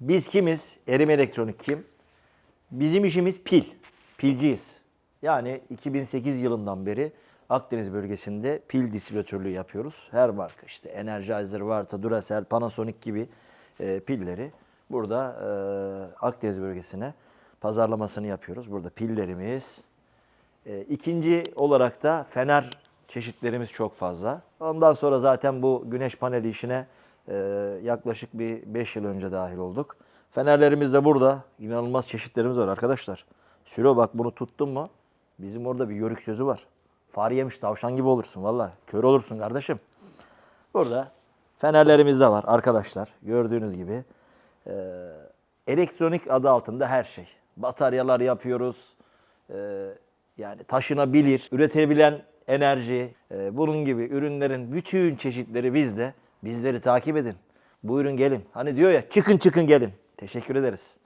Biz kimiz? Erim Elektronik kim? Bizim işimiz pil. Pilciyiz. Yani 2008 yılından beri Akdeniz bölgesinde pil distribütörlüğü yapıyoruz. Her marka işte Energizer, Varta, Duracell, Panasonic gibi e, pilleri burada e, Akdeniz bölgesine pazarlamasını yapıyoruz. Burada pillerimiz. E, ikinci olarak da fener çeşitlerimiz çok fazla. Ondan sonra zaten bu güneş paneli işine e, yaklaşık bir 5 yıl önce dahil olduk. Fenerlerimiz de burada. İnanılmaz çeşitlerimiz var arkadaşlar. Sülo bak bunu tuttun mu? Bizim orada bir yörük sözü var. Fare yemiş tavşan gibi olursun valla. Kör olursun kardeşim. Burada fenerlerimiz de var arkadaşlar. Gördüğünüz gibi. Ee, elektronik adı altında her şey. Bataryalar yapıyoruz. Ee, yani taşınabilir, üretebilen enerji, e, bunun gibi ürünlerin bütün çeşitleri bizde. Bizleri takip edin. Buyurun gelin. Hani diyor ya çıkın çıkın gelin. Teşekkür ederiz.